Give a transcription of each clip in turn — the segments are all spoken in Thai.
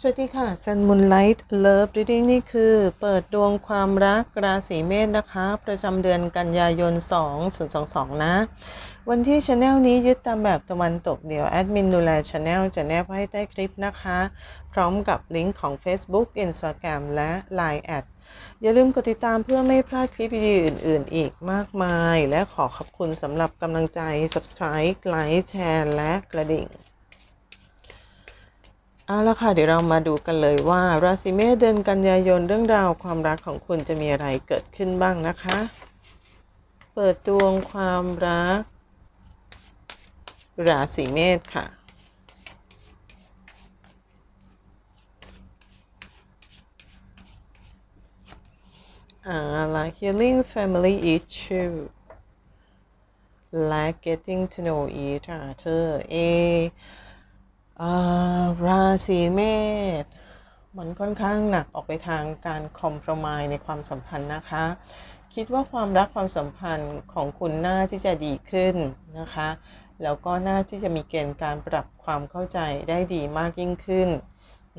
สวัสดีค่ะ Sun Moonlight Love Reading นี่คือ เปิดดวงความรักราศีเมษนะคะ ประจำเดือนกันยายน 2022 นะ วันที่ช anel นี้ยึดตามแบบตะวันตกเดี๋ยว แอดมินดูแลช anel จะแนบให้ใต้คลิปนะคะ พร้อมกับลิงก์ของ Facebook Instagram และ Line แอดอย่าลืมกดติดตามเพื่อไม่พลาดคลิปวิดีโออื่น ๆ อีกมากมาย และขอขอบคุณสำหรับกำลังใจ Subscribe ไลค์แชร์และกระดิ่ง เอาละค่ะเดี๋ยวเรามาดูกันเลยว่า ราศีเมษเดือนกันยายนเรื่องราวความรักของคุณจะมีอะไรเกิดขึ้นบ้างนะคะ เปิดดวงความรัก ราศีเมษค่ะอ่าละ healing family issue และ getting to know each other เอ ราศีเมษมันค่อนข้างหนักออกไปทางการคอม p r o m i s e ในความสัมพันธ์นะคะ คิดว่าความรักความสัมพันธ์ของคุณน่าที่จะดีขึ้นนะคะ แล้วก็น่าที่จะมีเกณฑ์การปรับความเข้าใจได้ดีมากยิ่งขึ้น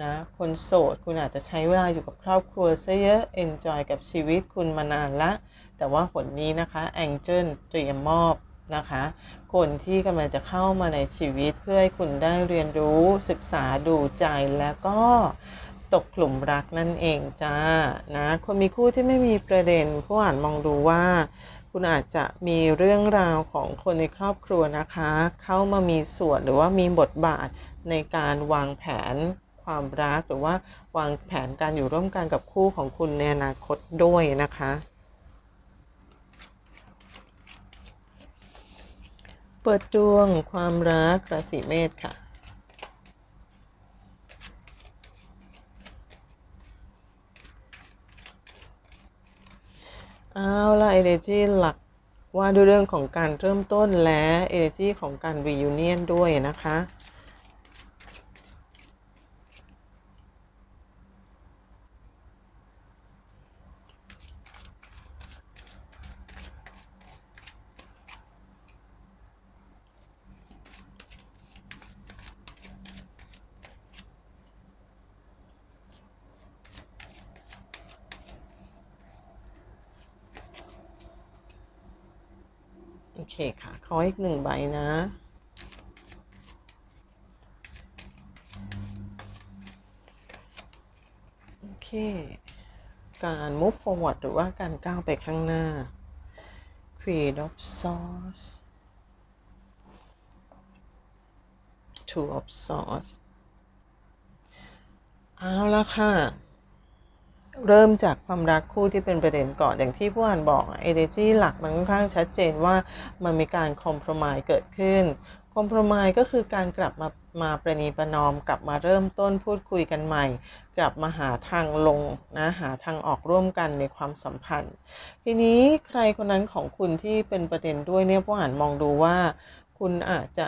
นะคนโสดคุณอาจจะใช้เวลาอยู่กับครอบครัวซะเยอะ enjoy กับชีวิตคุณมานานละ แต่ว่าผลนี้นะคะ Angel เตรียมมอบ นะคะ คนที่กำลังจะเข้ามาในชีวิตเพื่อให้คุณได้เรียนรู้ศึกษาดูใจแล้วก็ตกกลุ่มรักนั่นเองจ้านะคนมีคู่ที่ไม่มีประเด็นผู้อ่านมองดูว่า คุณอาจจะมีเรื่องราวของคนในครอบครัวนะคะ เข้ามามีส่วนหรือว่ามีบทบาทในการวางแผนความรักหรือว่าวางแผนการอยู่ร่วมกันกับคู่ของคุณในอนาคตด้วยนะคะ ปิดดวงความรักราศีเมษค่ะ เอาละเอเนจีหลักว่าด้วยเรื่องของการเริ่มต้นและเอเนจีของการรียูเนียนด้วยนะคะ โอเคค่ะ ขออีกหนึ่งใบนะ โอเค การ move forward หรือว่าการก้าวไปข้างหน้า Queen of Swords Two of Swords เอาละค่ะ เริ่มจากความรักคู่ที่เป็นประเด็นก่อนอย่างที่ผู้อ่านบอกเอเดจีหลักมันค่อนข้างชัดเจนว่ามันมีการคอม p r o m i s เกิดขึ้นคอม p r o m i s ก็คือการกลับมามาประนีประนอม กลับมาเริ่มต้นพูดคุยกันใหม่ กลับมาหาทางลงนะหาทางออกร่วมกันในความสัมพันธ์ ทีนี้ใครคนนั้นของคุณที่เป็นประเด็นด้วยเนี่ยผู้อ่านมองดูว่า คุณอาจจะ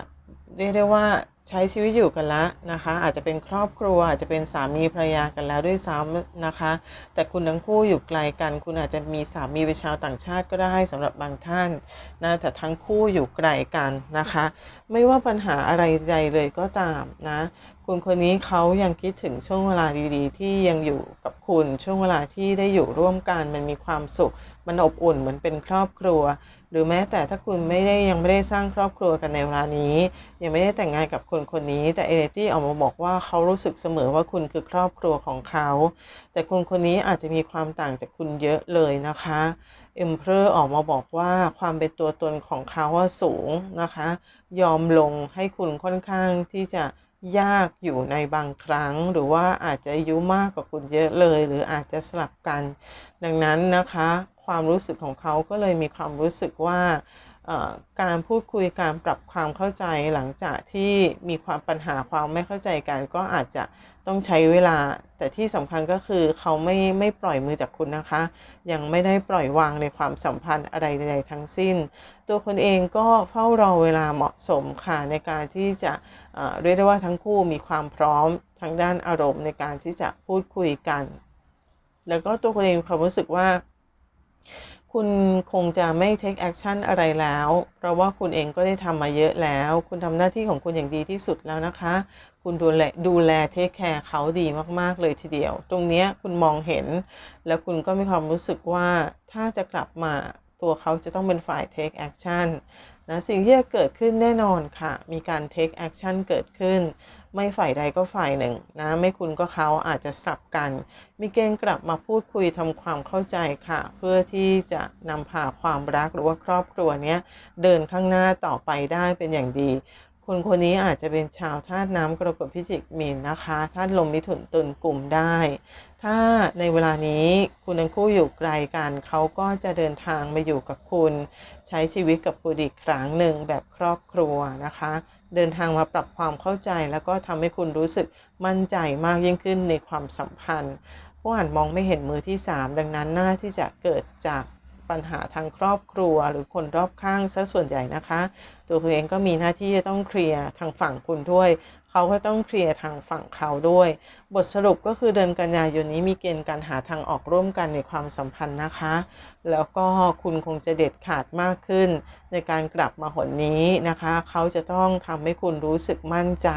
เรียกได้ว่าใช้ชีวิตอยู่กันแล้วนะคะ อาจจะเป็นครอบครัวอาจจะเป็นสามีภรรยากันแล้วด้วยซ้ำนะคะ แต่คุณทั้งคู่อยู่ไกลกัน คุณอาจจะมีสามีเป็นชาวต่างชาติก็ได้สำหรับบางท่านนะแต่ทั้งคู่อยู่ไกลกันนะคะ ไม่ว่าปัญหาอะไรใดเลยก็ตามนะคุณคนนี้เขายังคิดถึงช่วงเวลาดีๆ ที่ยังอยู่กับคุณช่วงเวลาที่ได้อยู่ร่วมกันมันมีความสุข มันอบอุ่นเหมือนเป็นครอบครัว หรือแม้แต่ถ้าคุณไม่ได้ยังไม่ได้สร้างครอบครัวกันในเวลานี้ยังไม่ได้แต่งงานกับคนคนนี้ แต่เอเนจีออกมาบอกว่าเขารู้สึกเสมอว่าคุณคือครอบครัวของเขา แต่คนคนนี้อาจจะมีความต่างจากคุณเยอะเลยนะคะเอ็มเพอร์ออกมาบอกว่าความเป็นตัวตนของเขาว่าสูงนะคะ ยอมลงให้คุณค่อนข้างที่จะยากอยู่ในบางครั้ง หรือว่าอาจจะอายุมากกว่าคุณเยอะเลย หรืออาจจะสลับกัน ดังนั้นนะคะ ความรู้สึกของเขาก็เลยมีความรู้สึกว่าการพูดคุยการปรับความเข้าใจหลังจากที่มีความปัญหาความไม่เข้าใจกัน ก็อาจจะต้องใช้เวลา แต่ที่สำคัญก็คือเขาไม่ไม่ปล่อยมือจากคุณนะคะ ยังไม่ได้ปล่อยวางในความสัมพันธ์อะไรใดๆทั้งสิ้น ตัวคนเองก็เฝ้ารอเวลาเหมาะสมค่ะในการที่จะเรียกได้ว่าทั้งคู่มีความพร้อมทางด้านอารมณ์ในการที่จะพูดคุยกัน แล้วก็ตัวคนเองมีความรู้สึกว่า คุณคงจะไม่ take action อะไรแล้ว เพราะว่าคุณเองก็ได้ทำมาเยอะแล้ว คุณทำหน้าที่ของคุณอย่างดีที่สุดแล้วนะคะ คุณดูแลดูแลเทคแคร์เขาดีมากๆเลยทีเดียว ตรงนี้คุณมองเห็น แล้วคุณก็มีความรู้สึกว่าถ้าจะกลับมา ตัวเขาจะต้องเป็นฝ่าย take action นะสิ่งที่จะเกิดขึ้นแน่นอนค่ะ มีการ take action เกิดขึ้น ไม่ฝ่ายใดก็ฝ่ายหนึ่งนะ ไม่คุณก็เขาอาจจะสับกัน มีเกณฑ์กลับมาพูดคุยทำความเข้าใจค่ะ เพื่อที่จะนำพาความรักหรือว่าครอบครัวเนี้ยเดินข้างหน้าต่อไปได้เป็นอย่างดี คนคนนี้อาจจะเป็นชาวธาตุน้ำกรกฎพิจิกมีนนะคะธาตุลมมิถุนตุลกลุ่มได้ ถ้าในเวลานี้คุณทั้งคู่อยู่ไกลกันเขาก็จะเดินทางมาอยู่กับคุณ ใช้ชีวิตกับคุณอีกครั้งหนึ่งแบบครอบครัวนะคะ เดินทางมาปรับความเข้าใจแล้วก็ทำให้คุณรู้สึกมั่นใจมากยิ่งขึ้นในความสัมพันธ์ผู้อ่านมองไม่เห็นมือที่ 3 ดังนั้นน่าที่จะเกิดจาก ปัญหาทางครอบครัวหรือคนรอบข้างซะส่วนใหญ่นะคะ ตัวคุณเองก็มีหน้าที่จะต้องเคลียร์ทางฝั่งคุณด้วยเขาก็ต้องเคลียร์ทางฝั่งเขาด้วย บทสรุปก็คือเดือนกันยายนนี้มีเกณฑ์การหาทางออกร่วมกันในความสัมพันธ์นะคะ แล้วก็คุณคงจะเด็ดขาดมากขึ้น ในการกลับมาหนนี้นะคะ เขาจะต้องทำให้คุณรู้สึกมั่นใจ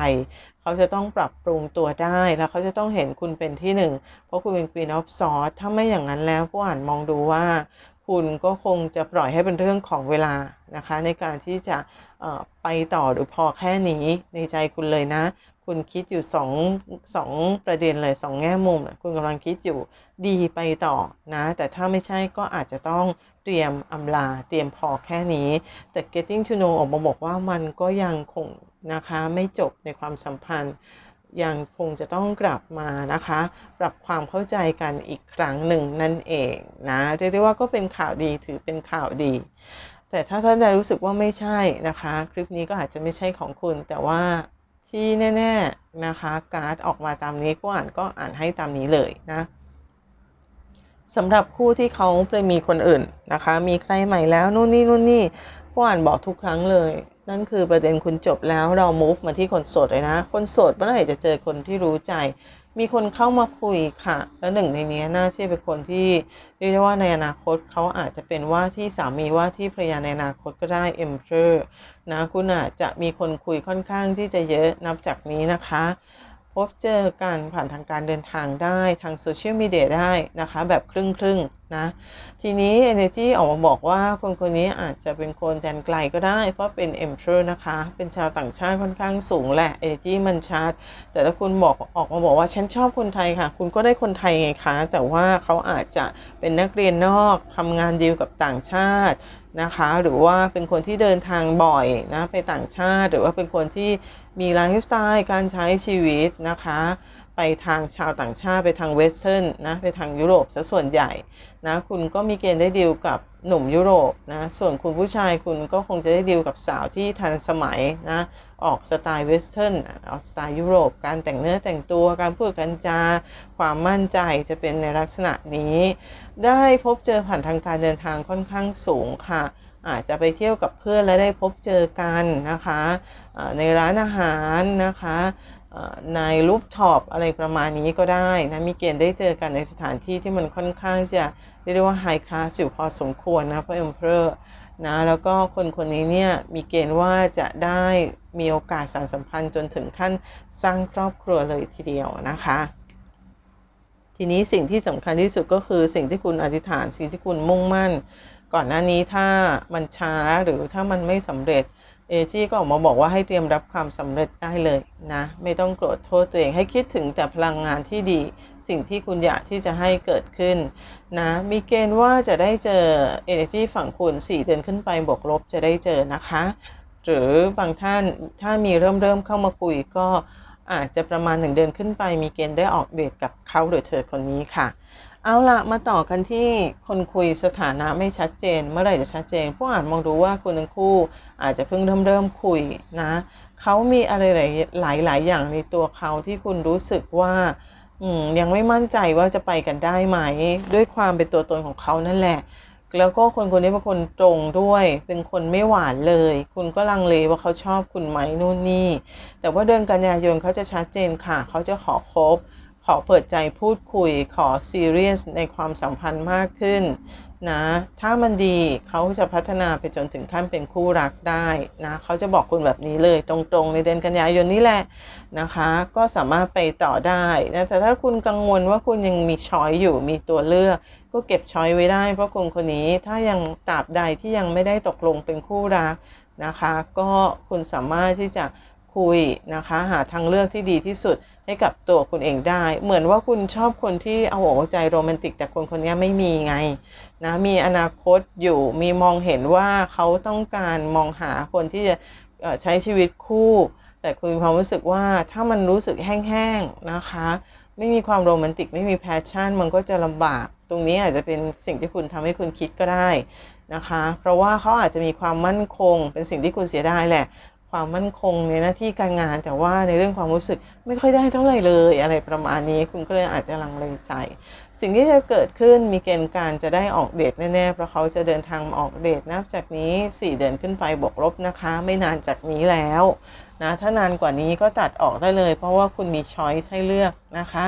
เขาจะต้องปรับปรุงตัวได้ แล้วเขาจะต้องเห็นคุณเป็นที่หนึ่งเพราะคุณเป็น Queen of Swords ถ้าไม่อย่างนั้นแล้วผู้อ่านมองดูว่า คุณก็คงจะปล่อยให้เป็นเรื่องของเวลานะคะ ในการที่จะไปต่อหรือพอแค่นี้ในใจคุณเลยนะ คุณคิดอยู่สองสองประเด็นเลยสองแง่มุมคุณกำลังคิดอยู่ดีไปต่อนะ แต่ถ้าไม่ใช่ก็อาจจะต้องเตรียมอำลาเตรียมพอแค่นี้ แต่ getting to know ออกมาบอกว่ามันก็ยังคงนะคะ ไม่จบในความสัมพันธ์ ยังคงจะต้องกลับมานะคะ ปรับความเข้าใจกันอีกครั้งหนึ่งนั่นเองนะเรียกได้ว่าก็เป็นข่าวดีถือเป็นข่าวดี แต่ถ้าท่านใดรู้สึกว่าไม่ใช่นะคะ คลิปนี้ก็อาจจะไม่ใช่ของคุณ แต่ว่าที่แน่ ๆนะคะ การ์ดออกมาตามนี้ก็อ่านก็อ่านให้ตามนี้เลยนะสำหรับคู่ที่เขาไปมีคนอื่นนะคะ มีใครใหม่แล้วนู่นนี่นู่นนี่ก็อ่านบอกทุกครั้งเลย นั่นคือประเด็นคุณจบแล้วเรา move มาที่คนโสดเลยนะ คนโสดเมื่อไหร่จะเจอคนที่รู้ใจ มีคนเข้ามาคุยค่ะ แล้วหนึ่งในนี้น่าที่เป็นคนที่เรียกได้ว่าในอนาคตเขาอาจจะเป็นว่าที่สามีว่าที่ภรรยาในอนาคตก็ได้ e m p e r o r นะคุณอาจจะมีคนคุยค่อนข้างที่จะเยอะนับจากนี้นะคะพบเจอกันผ่านทางการเดินทางได้ทางโซเชียลมีเดียได้นะคะ แบบครึ่งครึ่ง นะทีนี้ Energy ออกมาบอกว่าคนคนนี้อาจจะเป็นคนแดนไกลก็ได้ เพราะเป็น Emperor นะคะ เป็นชาวต่างชาติค่อนข้างสูงแหละ Energy มันชัดแต่ถ้าคุณบอกออกมาบอกว่าฉันชอบคนไทยค่ะ คุณก็ได้คนไทยไงคะ แต่ว่าเขาอาจจะเป็นนักเรียนนอกทำงานดีลกับต่างชาตินะคะหรือว่าเป็นคนที่เดินทางบ่อยนะไปต่างชาติ หรือว่าเป็นคนที่มีไลฟ์สไตล์การใช้ชีวิตนะคะ ไปทางชาวต่างชาติไปทางเวสเทิร์นนะไปทางยุโรปซะส่วนใหญ่นะคุณก็มีเกณฑ์ได้ดีลกับหนุ่มยุโรปนะส่วนคุณผู้ชายคุณก็คงจะได้ดีลกับสาวที่ทันสมัยนะออกสไตล์เวสเทิร์นออกสไตล์ยุโรป การแต่งเนื้อแต่งตัวการพูดกันจา ความมั่นใจจะเป็นในลักษณะนี้ ได้พบเจอผ่านทางการเดินทางค่อนข้างสูงค่ะ อาจจะไปเที่ยวกับเพื่อนและได้พบเจอกันนะคะในร้านอาหารนะคะ ในรูปท็อปอะไรประมาณนี้ก็ได้นะ มีเกณฑ์ได้เจอกันในสถานที่ที่มันค่อนข้างจะเรียกได้ว่าไฮคลาสอยู่พอสมควรนะเพระเอ็มเพอร์นะแล้วก็คนคนนี้เนี่ยมีเกณฑ์ว่าจะได้มีโอกาสสานสัมพันธ์จนถึงขั้นสร้างครอบครัวเลยทีเดียวนะคะ ทีนี้สิ่งที่สำคัญที่สุดก็คือสิ่งที่คุณอธิษฐานสิ่งที่คุณมุ่งมั่น ก่อนหน้านี้ถ้ามันช้าหรือถ้ามันไม่สำเร็จ เอจี้ก็ออกมาบอกว่าให้เตรียมรับความสำเร็จได้เลยนะ ไม่ต้องโกรธโทษตัวเองให้คิดถึงแต่พลังงานที่ดี สิ่งที่คุณอยากที่จะให้เกิดขึ้นนะมีเกณฑ์ว่าจะได้เจอเอเนจีฝั่งคุณ4เดือนขึ้นไปบวกลบจะได้เจอนะคะ หรือบางท่านถ้ามีเริ่มเริ่มเข้ามาคุยก็ อาจจะประมาณ 1 เดือนขึ้นไปมีเกณฑ์ได้ออกเดทกับเขาหรือเธอคนนี้ค่ะ เอาละมาต่อกันที่คนคุยสถานะไม่ชัดเจน เมื่อไหร่จะชัดเจน ผู้อ่านมองดูว่าคุณทั้งคู่อาจจะเพิ่งเริ่มเริ่มคุยนะเขามีอะไรหลายหลายอย่างในตัวเขาที่คุณรู้สึกว่ายังไม่มั่นใจว่าจะไปกันได้ไหม ด้วยความเป็นตัวตนของเขานั่นแหละ แล้วก็คนคนนี้เป็นคนตรงด้วย เป็นคนไม่หวานเลย คุณก็ลังเลว่าเขาชอบคุณไหมนู่นนี่ แต่ว่าเดือนกันยายนเขาจะชัดเจนค่ะ เขาจะขอคบ ขอเปิดใจพูดคุย ขอซีเรียสในความสัมพันธ์มากขึ้น นะ ถ้ามันดีเขาจะพัฒนาไปจนถึงขั้นเป็นคู่รักได้นะเขาจะบอกคุณแบบนี้เลยตรงๆในเดือนกันยายนนี้แหละนะคะ ก็สามารถไปต่อได้นะแต่ถ้าคุณกังวลว่าคุณยังมีช้อยอยู่มีตัวเลือก ก็เก็บช้อยไว้ได้ เพราะคนคนนี้ถ้ายังตราบใดที่ยังไม่ได้ตกลงเป็นคู่รักนะคะ ก็คุณสามารถที่จะ คุยนะคะ หาทางเลือกที่ดีที่สุดให้กับตัวคุณเองได้ เหมือนว่าคุณชอบคนที่เอาหัวใจโรแมนติก แต่คนคนนี้ไม่มีไงนะมีอนาคตอยู่มีมองเห็นว่าเขาต้องการมองหาคนที่จะใช้ชีวิตคู่ แต่คุณมีความรู้สึกว่าถ้ามันรู้สึกแห้งๆนะคะ ไม่มีความโรแมนติกไม่มีแพชชั่น มันก็จะลำบาก ตรงนี้อาจจะเป็นสิ่งที่คุณทำให้คุณคิดก็ได้นะคะ เพราะว่าเขาอาจจะมีความมั่นคง เป็นสิ่งที่คุณเสียดายแหละ ความมั่นคงในหน้าที่การงาน แต่ว่าในเรื่องความรู้สึกไม่ค่อยได้เท่าไหร่เลยอะไรประมาณนี้ คุณก็เลยอาจจะลังเลใจ สิ่งที่จะเกิดขึ้นมีเกณฑ์การจะได้ออกเดทแน่ๆ เพราะเขาจะเดินทางออกเดทนับจากนี้ 4 เดือนขึ้นไปบวกลบนะคะ ไม่นานจากนี้แล้วนะถ้านานกว่านี้ก็ตัดออกได้เลย เพราะว่าคุณมีช้อยส์ให้เลือกนะคะ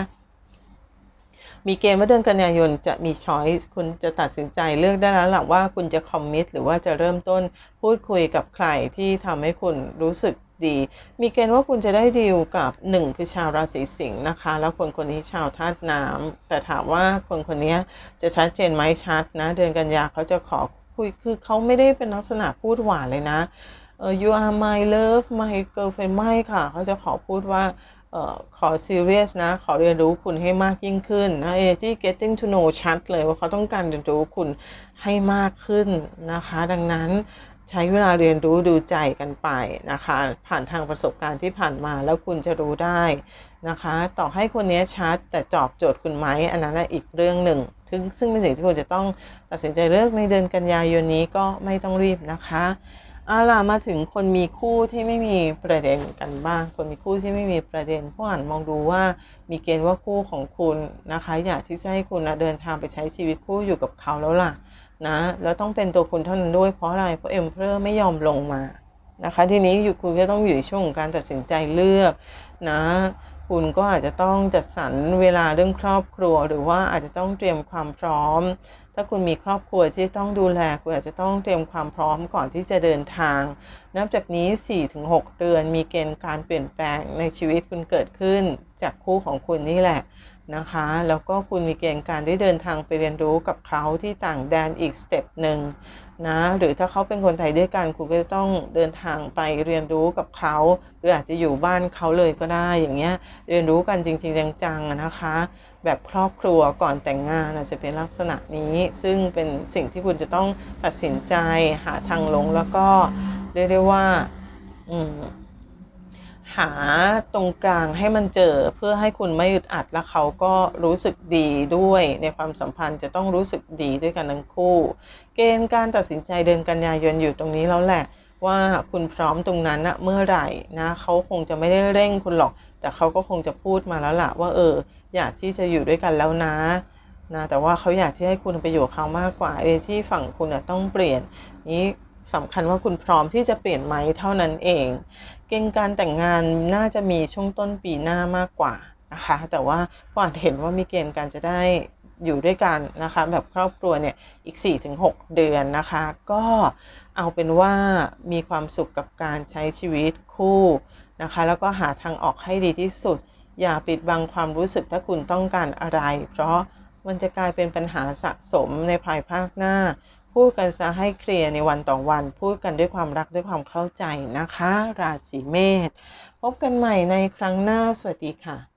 มีเกณฑ์ว่าเดือนกันยายนจะมีช้อยส์คุณจะตัดสินใจเลือกได้แล้วหลังว่าคุณจะคอมมิตหรือว่าจะเริ่มต้นพูดคุยกับใครที่ทำให้คุณรู้สึกดี มีเกณฑ์ว่าคุณจะได้ดีลกับ 1 คือชาวราศีสิงห์นะคะ แล้วคนคนนี้ชาวธาตุน้ำแต่ถามว่าคนคนนี้จะชัดเจนไหมชัดนะ เดือนกันยาเขาจะขอคุยคือเขาไม่ได้เป็นลักษณะพูดหวานเลยนะเออ you are my love my girlfriend ไม่ค่ะ เขาจะขอพูดว่า ขอซีเรียสนะ ขอเรียนรู้คุณให้มากยิ่งขึ้นนะ energy getting to know ชัดเลยว่าเขาต้องการเรียนรู้คุณให้มากขึ้นนะคะ ดังนั้นใช้เวลาเรียนรู้ดูใจกันไปนะคะ ผ่านทางประสบการณ์ที่ผ่านมาแล้วคุณจะรู้ได้นะคะ ต่อให้คนนี้ชัดแต่จอบโจทย์คุณไหมอันนั้นอีกเรื่องหนึ่งซึ่งซึ่งเป็นสิ่งที่คุณจะต้องตัดสินใจเลือกในเดือนกันยายนนี้ก็ไม่ต้องรีบนะคะ เอาล่ะมาถึงคนมีคู่ที่ไม่มีประเด็นกันบ้าง คนมีคู่ที่ไม่มีประเด็นผู้อ่านมองดูว่ามีเกณฑ์ว่าคู่ของคุณนะคะ อยากที่จะให้คุณนะเดินทางไปใช้ชีวิตคู่อยู่กับเขาแล้วล่ะนะแล้วต้องเป็นตัวคุณเท่านั้นด้วยเพราะอะไรเพราะเอ็มเพอร์ไม่ยอมลงมานะคะ ทีนี้อยู่คุณก็ต้องอยู่ช่วงของการตัดสินใจเลือกนะ คุณก็อาจจะต้องจัดสรรเวลาเรื่องครอบครัว หรือว่าอาจจะต้องเตรียมความพร้อม ถ้าคุณมีครอบครัวที่ต้องดูแลคุณอาจจะต้องเตรียมความพร้อมก่อนที่จะเดินทาง นับจากนี้ 4-6 เดือนมีเกณฑ์การเปลี่ยนแปลงในชีวิตคุณเกิดขึ้นจากคู่ของคุณนี่แหละ นะคะ แล้วก็คุณมีเกณฑ์การได้เดินทางไปเรียนรู้กับเขาที่ต่างแดนอีกสเต็ปหนึ่งนะหรือถ้าเขาเป็นคนไทยด้วยกันคุณก็จะต้องเดินทางไปเรียนรู้กับเขาหรืออาจจะอยู่บ้านเขาเลยก็ได้อย่างเงี้ยเรียนรู้กันจริงๆจังๆนะคะ แบบครอบครัวก่อนแต่งงานอาจจะเป็นลักษณะนี้ ซึ่งเป็นสิ่งที่คุณจะต้องตัดสินใจหาทางลงแล้วก็เรียกได้ว่า อืม หาตรงกลางให้มันเจอเพื่อให้คุณไม่อึดอัดแล้วเขาก็รู้สึกดีด้วย ในความสัมพันธ์จะต้องรู้สึกดีด้วยกันทั้งคู่ เกณฑ์การตัดสินใจเดินกันยายนอยู่ตรงนี้แล้วแหละ ว่าคุณพร้อมตรงนั้นนะเมื่อไหร่นะเขาคงจะไม่ได้เร่งคุณหรอก แต่เขาก็คงจะพูดมาแล้วล่ะว่าเออ อยากที่จะอยู่ด้วยกันแล้วนะนะแต่ว่าเขาอยากที่ให้คุณไปอยู่เขามากกว่าเอที่ฝั่งคุณต้องเปลี่ยนนี้ สำคัญว่าคุณพร้อมที่จะเปลี่ยนไหมเท่านั้นเอง เกณฑ์การแต่งงานน่าจะมีช่วงต้นปีหน้ามากกว่านะคะ แต่ว่าก็อาจเห็นว่ามีเกณฑ์การจะได้อยู่ด้วยกันนะคะ แบบครอบครัวเนี่ยอีก 4-6 เดือนนะคะ ก็เอาเป็นว่ามีความสุขกับการใช้ชีวิตคู่นะคะ แล้วก็หาทางออกให้ดีที่สุด อย่าปิดบังความรู้สึกถ้าคุณต้องการอะไร เพราะมันจะกลายเป็นปัญหาสะสมในภายภาคหน้า พูดกันซะให้เคลียร์ในวันต่อวัน พูดกันด้วยความรักด้วยความเข้าใจนะคะ ราศีเมษพบกันใหม่ในครั้งหน้าสวัสดีค่ะ